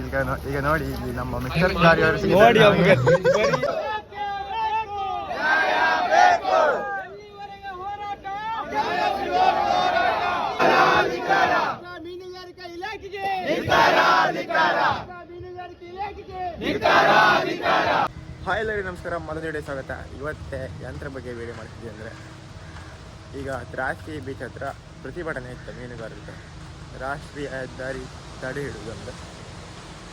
ಈಗ ಈಗ ನೋಡಿ ಇಲ್ಲಿ ನಮ್ಮ ಮಿಸ್ಟರ್ ಅವರು ನೋಡಿ ಹಾಯ್ ಎಲ್ಲರಿಗೂ ನಮಸ್ಕಾರ ಮೊದಲನೇ ಸ್ವಾಗತ. ಇವತ್ತೇ ಯಂತ್ರ ಬಗ್ಗೆ ವಿಡಿಯೋ ಮಾಡ್ತಿದ್ವಿ ಅಂದರೆ ಈಗ ದ್ರಾಕ್ಷಿ ಬೀಚ್ ಹತ್ರ ಪ್ರತಿಭಟನೆ ಇತ್ತು ಮೀನುಗಾರರಿಗೆ. ರಾಷ್ಟ್ರೀಯ ಹೆದ್ದಾರಿ ತಡೆ ಹಿಡಿದು ಅಂದ್ರೆ.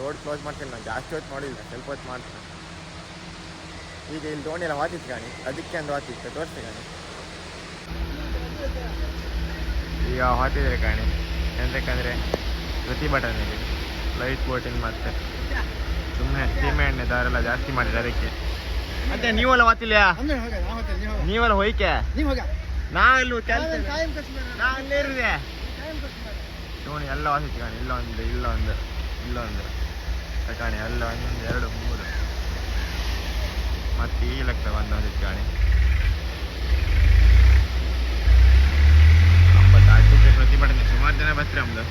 ರೋಡ್ ಕ್ಲೋಸ್ ಮಾಡ್ತೀನಿ ನಾನು ಜಾಸ್ತಿ ಹೊತ್ತು ಮಾಡಿಲ್ಲ ಸ್ವಲ್ಪ ಹೊತ್ತು ಮಾಡ್ತೀನಿ. ಈಗ ಇಲ್ಲಿ ದೋಣಿ ಎಲ್ಲ ವಾತಿತ್ತು ಕಾಣಿ ಅದಕ್ಕೆ ಒಂದು ವಾತಿತ್ತು ತೋರಿಸ್ತೀನಿ ಕಾಣಿ ಈಗ ಹಾತಿದ್ರೆ ಕಾಣಿ ಎಂತಕ್ಕಂದರೆ ಪ್ರತಿಭಟನೆ ಇದೆ ಲೈಟ್ ಬೋಟಿಂಗ್ ಮತ್ತೆ ಸುಮ್ಮನೆ ಸೀಮೆ ಎಣ್ಣೆ ದಾರೆಲ್ಲ ಜಾಸ್ತಿ ಮಾಡಿದ್ರೆ ಅದಕ್ಕೆ. ಮತ್ತೆ ನೀವೆಲ್ಲ ವಾತಿಲ್ಲ ನೀವೆಲ್ಲ ಹೋಯ್ಕೆ? ನಾವೆಲ್ಲೂ ಕೆಲಸ ನಾ ಅಲ್ಲೇ ಇಲ್ಲ ನೋಡಿ ಎಲ್ಲ ವಾಸಿತ್ತು ಇಲ್ಲ ಇಲ್ಲೊಂದು ಇಲ್ಲೊಂದು ಇಲ್ಲೊಂದು. ಕಾಣಿ, ಅಲ್ಲ ಒಂದು ಎರಡು, ಮೂರು. ಮತ್ತೆ ಈ ಲೆಕ್ಕ ಒಂದು ವಾಸಿತ್ತು ಕಾಣಿ. ಒಂಬತ್ತು ಅಡ್ಡಕ್ಕೆ ಪ್ರತಿಭಟನೆ, ಸುಮಾರು ಜನ ಬರ್ತಾರೆ ನಮ್ದು.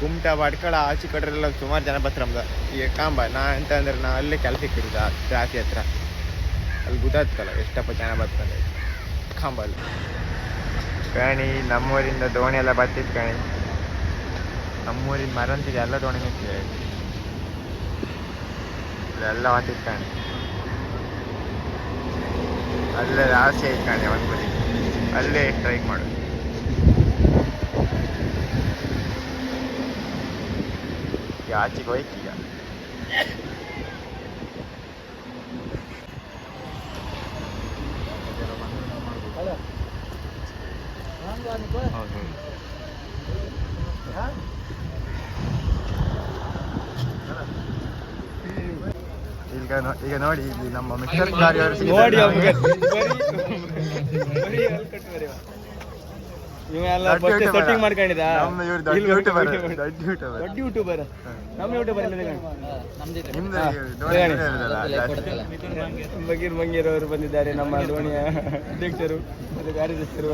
ಕುಮಟ ಬಡ್ಕಳ ಆಚೆ ಕಡೆಲ್ಲ ಸುಮಾರು ಜನ ಬರ್ತಾರೆ ನಮ್ದು. ಈಗ ಕಾಂಬ, ನಾ ಎಂತ ಅಂದ್ರೆ ನಾ ಅಲ್ಲೇ ಕೆಲಸಕ್ಕೆ ಇರೋದು ಜಾತಿ ಹತ್ರ. ಅಲ್ಲಿ ಗೊತ್ತಾಗ್ತಲ್ಲ ಎಷ್ಟಪ್ಪ ಜನ ಬರ್ತಾರೆ. ಕಾಂಬಲ್ಲಿ ಕಣಿ, ನಮ್ಮೂರಿಂದ ದೋಣಿ ಎಲ್ಲ ಬರ್ತಿತ್ತು ಕಣಿ. ನಮ್ಮೂರಿಂದ ಮರಂತಿದೆ ಎಲ್ಲ ದೋಣಿ ನಿಂತಿದೆ ಇಲ್ಲೆಲ್ಲ ಹೊತ್ತಿತ್ತು ಕಣಿ. ಅಲ್ಲೇ ಆಸೆ ಕಣಿ ಒಂದು ಬದಿ ಅಲ್ಲೇ ಸ್ಟ್ರೈಕ್ ಮಾಡು. ಆಚೆಗೆ ಹೋಯ್ತು ಈಗ ಹೌದು. ಈಗ ಈಗ ನೋಡಿ ಇಲ್ಲಿ ನಮ್ಮ ಮಿಸ್ಟರ್ ಕಾರ್ಯ ನೋಡಿ ಮಾಡ್ಕೊಂಡಿದ್ದ? ನಮ್ಮ ಇವ್ರು ದೊಡ್ಡ ಯೂಟ್ಯೂಬರ್ ದೊಡ್ಡ ದೊಡ್ಡ ಯೂಟ್ಯೂಬರ್ ದೊಡ್ಡ ಯೂಟ್ಯೂಬರ್ ನಮ್ಮ ಯೂಟ್ಯೂಬರ್ ಇಲ್ಲ ನಿಮ್ದು ಹಾ. ದೋಣಿ ಹೇಳಿ. ಬಗೀರ್ ಮಂಗೀರ್ ಅವರು ಬಂದಿದ್ದಾರೆ ನಮ್ಮ ದೋಣಿಯ ಅಧ್ಯಕ್ಷರು. ಮತ್ತು ಕಾರ್ಯದರ್ಶರು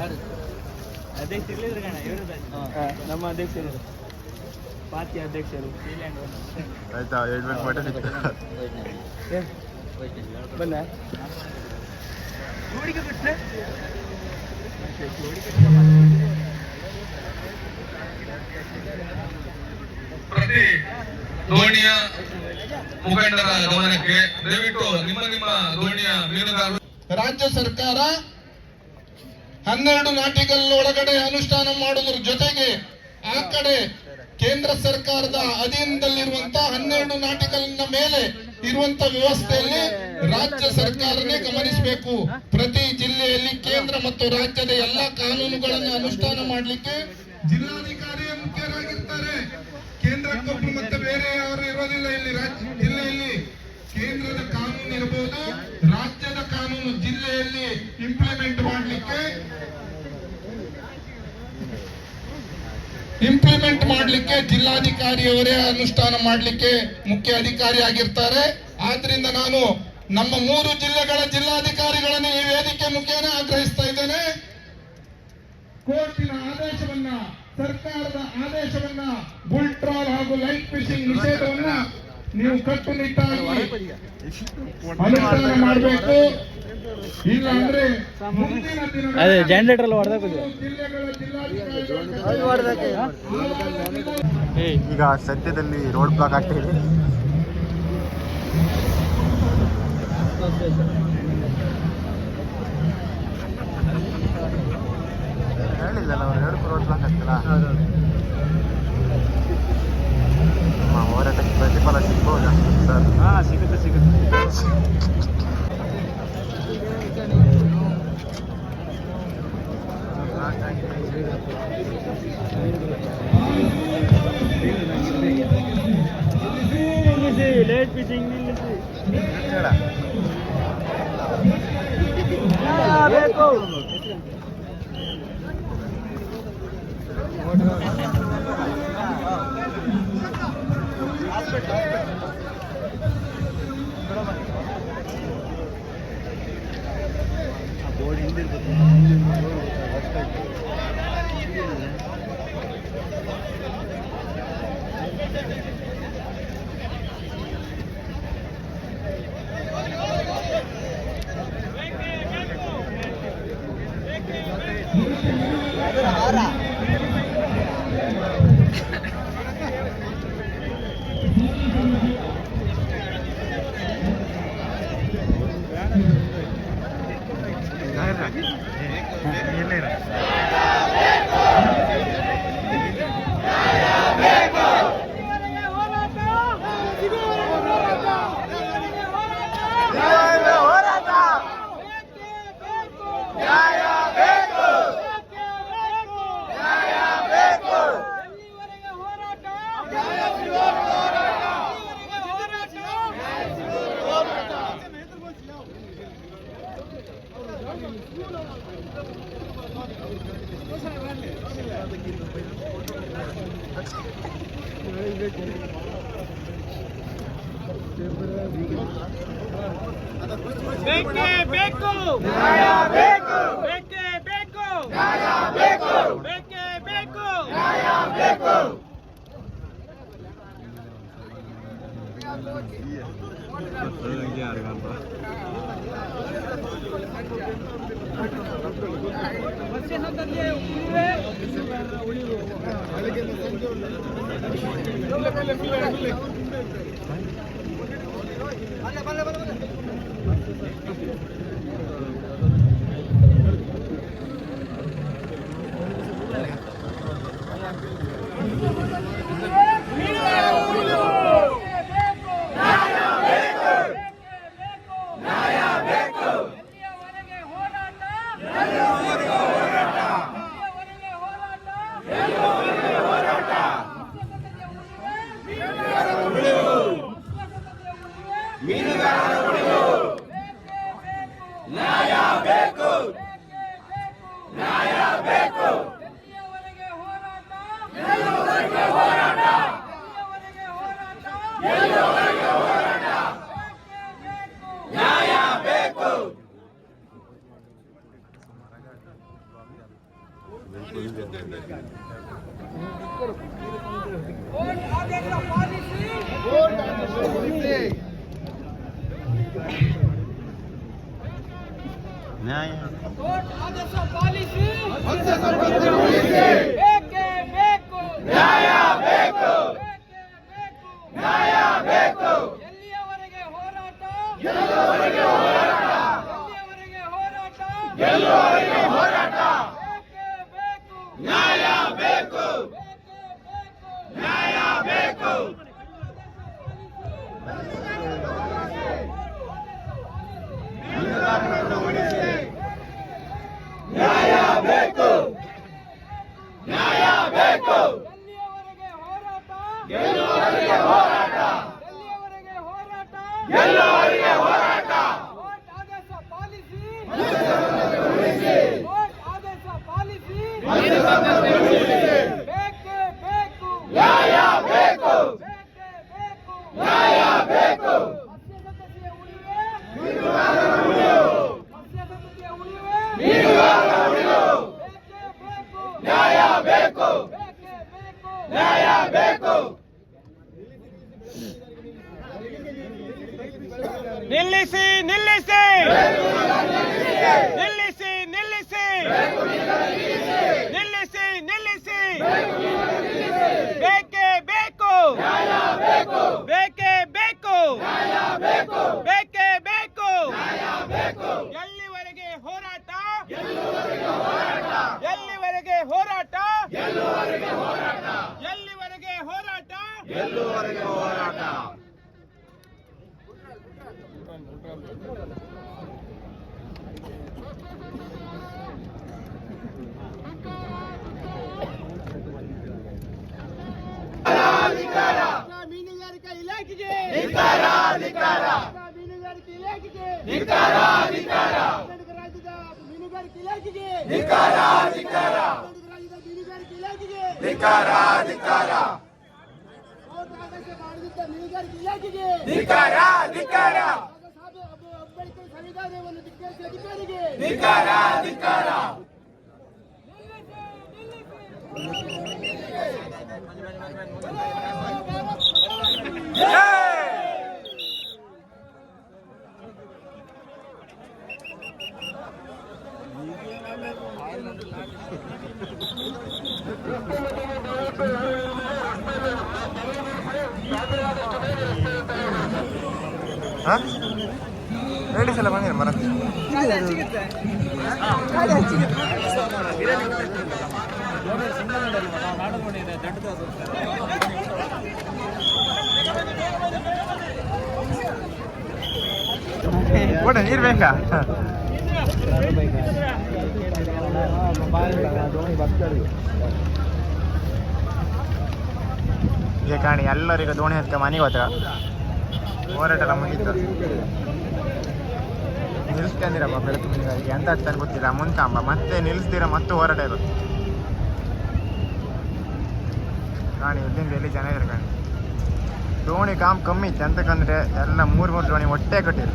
ನಮ್ಮ ಅಧ್ಯಕ್ಷರು. ಪಾರ್ಟಿ ಅಧ್ಯಕ್ಷರು. ಆಯ್ತಾ ಎರಡು ಮೂರು ಫೋಟೋ ಸಿಕ್ತು ಏ, ಬನ್ನ. ಪ್ರತಿ ದೋಣಿಯ ಮುಖಂಡರ ಗಮನಕ್ಕೆ ದಯವಿಟ್ಟು ನಿಮ್ಮ ನಿಮ್ಮ ದೋಣಿಯ ಮೀನುಗಾರರು. ರಾಜ್ಯ ಸರ್ಕಾರ ಹನ್ನೆರಡು ನಾಟಿಕಲ್ ಒಳಗಡೆ ಅನುಷ್ಠಾನ ಮಾಡುವುದರ ಜೊತೆಗೆ ಆ ಕಡೆ ಕೇಂದ್ರ ಸರ್ಕಾರದ ಅಧೀನದಲ್ಲಿರುವಂತಹ ಹನ್ನೆರಡು ನಾಟಕಗಳನ್ನ ಮೇಲೆ ಇರುವಂತ ವ್ಯವಸ್ಥೆಯಲ್ಲಿ ರಾಜ್ಯ ಸರ್ಕಾರನೇ ಗಮನಿಸಬೇಕು. ಪ್ರತಿ ಜಿಲ್ಲೆಯಲ್ಲಿ ಕೇಂದ್ರ ಮತ್ತು ರಾಜ್ಯದ ಎಲ್ಲಾ ಕಾನೂನುಗಳನ್ನು ಅನುಷ್ಠಾನ ಮಾಡಲಿಕ್ಕೆ ಜಿಲ್ಲಾಧಿಕಾರಿ ಮುಖ್ಯರಾಗಿರ್ತಾರೆ. ಕೇಂದ್ರಕ್ಕೊಬ್ಬರು ಮತ್ತೆ ಬೇರೆ ಯಾರು ಇರೋದಿಲ್ಲ ಇಲ್ಲಿ ಜಿಲ್ಲೆಯಲ್ಲಿ. ಕೇಂದ್ರದ ಕಾನೂನು ಇರಬಹುದು ರಾಜ್ಯದ ಕಾನೂನು ಜಿಲ್ಲೆಯಲ್ಲಿ ಇಂಪ್ಲಿಮೆಂಟ್ ಮಾಡಲಿಕ್ಕೆ ಇಂಪ್ಲಿಮೆಂಟ್ ಮಾಡಲಿಕ್ಕೆ ಜಿಲ್ಲಾಧಿಕಾರಿಯವರೇ ಅನುಷ್ಠಾನ ಮಾಡಲಿಕ್ಕೆ ಮುಖ್ಯ ಅಧಿಕಾರಿ ಆಗಿರ್ತಾರೆ. ಆದ್ರಿಂದ ನಾನು ನಮ್ಮ ಮೂರು ಜಿಲ್ಲೆಗಳ ಜಿಲ್ಲಾಧಿಕಾರಿಗಳನ್ನು ಈ ವೇದಿಕೆ ಮುಖೇನ ಆಗ್ರಹಿಸ್ತಾ ಇದ್ದೇನೆ. ಕೋರ್ಟಿನ ಆದೇಶವನ್ನ, ಸರ್ಕಾರದ ಆದೇಶವನ್ನ ಬುಲ್ ಟ್ರಾಲ್ ಹಾಗೂ ಲೈಟ್ ಫಿಶಿಂಗ್ ನಿಷೇಧವನ್ನ ನೀವು ಕಟ್ಟುನಿಟ್ಟಾಗಿ ಅನುಷ್ಠಾನ ಮಾಡಬೇಕು. ಇಲ್ಲ ಅಂದ್ರೆ ಮುಂದಿನ ಅದೇ ಜನರೇಟರ್ ಎಲ್ಲ ಈಗ ಸದ್ಯದಲ್ಲಿ ರೋಡ್ ಬ್ಲಾಕ್ ಆಗ್ತಿದೆ ಹೇಳಿಲ್ಲ ನಾವು ಎರಡು ರೋಡ್ ಬ್ಲಾಕ್ ಆಗ್ತಲ್ಲ हां शिकत शिकत లేట్ ఫిషింగ్ ఎక్కడ ಬೇಕು 何で? dale, dale, dale, dale. Vale, vale, vale, vale. ನಿಲ್ಲಿಸಿ ನಿಲ್ಲಿಸಿ. ನಿಲ್ಲಿಸಿ ನಿಲ್ಲಿಸಿ. ನಿಲ್ಲಿಸಿ ನಿಲ್ಲಿಸಿ. ಬೇಕೇ ಬೇಕು. ಬೇಕೇ ಬೇಕು. ಬೇಕೇ ಬೇಕು. ಎಲ್ಲಿವರೆಗೆ ಹೋರಾಟ? ಎಲ್ಲಿವರೆಗೆ ಹೋರಾಟ? ಎಲ್ಲಿವರೆಗೆ ಹೋರಾಟ? ಎಲ್ಲಿವರೆಗೆ ಹೋರಾಟ? ಧಿಕಾರ ಧಿಕಾರ ಸಂವಿಧಾನವನ್ನು ಧಿಕ್ಕರಿಸಿದ ಅಧಿಕಾರಿಗೆ ಧಿಕ್ಕಾರ ಧಿಕ್ಕಾರ Huh? ಒಡ ನೀರು ಬೇಕಾ? ಈಗ ಕಾಣಿ ಎಲ್ಲರಿಗೂ ದೋಣಿ ಹತ್ತಿರ ಮನೆಗೆ ಹೋದ್ರ. ಹೋರಾಟ ಎಲ್ಲ ನಿಲ್ಲಿಸ್ಕೊಂಡಿರ ಬಾಬೆಲ್ಲ ತುಂಬಿದಾರಿಗೆ ಎಂತ ಆಗ್ತಾನೆ ಗೊತ್ತಿಲ್ಲ. ಮುಂತಾಂಬ ಮತ್ತೆ ನಿಲ್ಲಿಸ್ತೀರ ಮತ್ತು ಹೊರಡೆ ಇರುತ್ತೆ ಕಾಣಿ ಎಲ್ಲಿಂದ ಎಲ್ಲಿ ಜನ ಕಾಣಿ ದೋಣಿ ಕಾಮ್ ಕಮ್ಮಿ ಇತ್ತು. ಅಂತಕ್ಕಂದ್ರೆ ಎಲ್ಲ ಮೂರು ಮೂರು ದೋಣಿ ಒಟ್ಟೆ ಕಟ್ಟಿದ್ರು.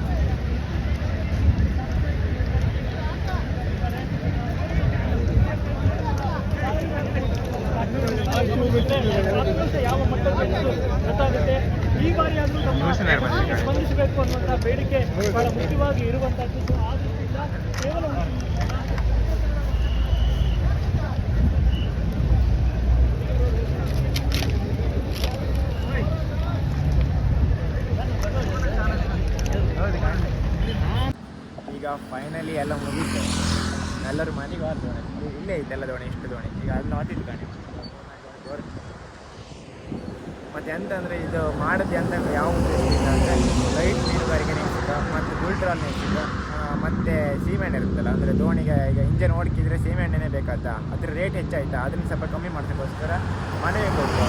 ಯಾವ ಈ ಬಾರಿ ಆದರೂ ತಮ್ಮ ಸ್ಪಂದಿಸಬೇಕು ಅನ್ನುವಂಥ ಬೇಡಿಕೆ ಬಹಳ ಮುಖ್ಯವಾಗಿ ಇರುವಂತದ್ದು. ಆ ದೃಷ್ಟಿಯಿಂದ ಕೇವಲ ಈಗ ಫೈನಲಿ ಎಲ್ಲ ಮುಗಿದೆ ಎಲ್ಲರೂ ಮನೆಗೆ ಹೋದ ದೋಣಿ. ಇಲ್ಲೇ ಇದೆಲ್ಲ ದೋಣಿ ಇಷ್ಟು ದೋಣಿ. ಈಗ ಅಲ್ಲಿ ನೋತಿದ್ದು ಕಾಣಿ. ಮತ್ತೆ ಎಂತಂದರೆ ಇದು ಮಾಡೋದು ಎಂತ ಯಾವ ಉದ್ದೇಶ ಅಂದರೆ ಲೈಟ್ ಮೀನುಗಾರಿಕೆ ನಿಲ್ಸಿದ್ದು ಮತ್ತು ಗುಲ್ಟ್ರಾಲ್ ನಿಲ್ಸಿದ್ದು ಮತ್ತು ಸೀಮೆಣ್ಣೆ ಇರುತ್ತಲ್ಲ, ಅಂದರೆ ದೋಣಿಗೆ ಈಗ ಇಂಜನ್ ಓಡಿಕಿದ್ರೆ ಸೀಮೆಣ್ಣೆನೇ ಬೇಕಾದ, ಅದ್ರ ರೇಟ್ ಹೆಚ್ಚಾಯ್ತಾ, ಅದನ್ನ ಸ್ವಲ್ಪ ಕಮ್ಮಿ ಮಾಡೋದಕ್ಕೋಸ್ಕರ ಮನೆಗೆ ಕೊಟ್ಟು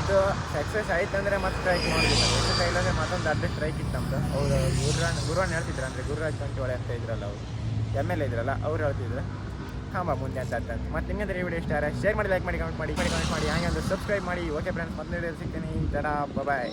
ಇದು ಸಕ್ಸಸ್ ಆಯ್ತು ಅಂದರೆ ಮತ್ತೆ ಸ್ಟ್ರೈಕ್ ಮಾಡಿದ್ರು ಸಕ್ಸಸ್ ಆಗಿಲ್ಲ ಮತ್ತೊಂದು ಅರ್ಧ ಸ್ಟ್ರೈಕ್ ಇತ್ತು ನಮ್ಮದು ಅವರು ಗುರುರಾಣ್ ಗುರುವನ್ ಹೇಳ್ತಿದ್ರು ಅಂದರೆ ಗುರುರಾಜ್ ಕಂಟಿವಾಳೆ ಅಂತ ಇದ್ರಲ್ಲ ಅವರು. ಎಂ ಎಲ್ ಎ ಇದ್ರಲ್ಲ, ಅವ್ರು ಹೇಳ್ತಿದ್ರು. ಹಾಂ ಮುಂದೆ ಅಂತ ಅಂತ ಮತ್ತೆ ನಿಮಗೆ ವಿಡಿಯೋ ಇಷ್ಟ ಶೇರ್ ಮಾಡಿ ಲೈಕ್ ಮಾಡಿ ಕಮೆಂಟ್ ಮಾಡಿ ಕಮೆಂಟ್ ಮಾಡಿ, ಹಾಗೆ ಒಂದು ಸಬ್ಸ್ಕ್ರೈಬ್ ಮಾಡಿ. ಓಕೆ ಫ್ರೆಂಡ್ಸ್ ಮತ್ತೆ ಸಿಗ್ತೀನಿ. ತಡ ಬಾಯ್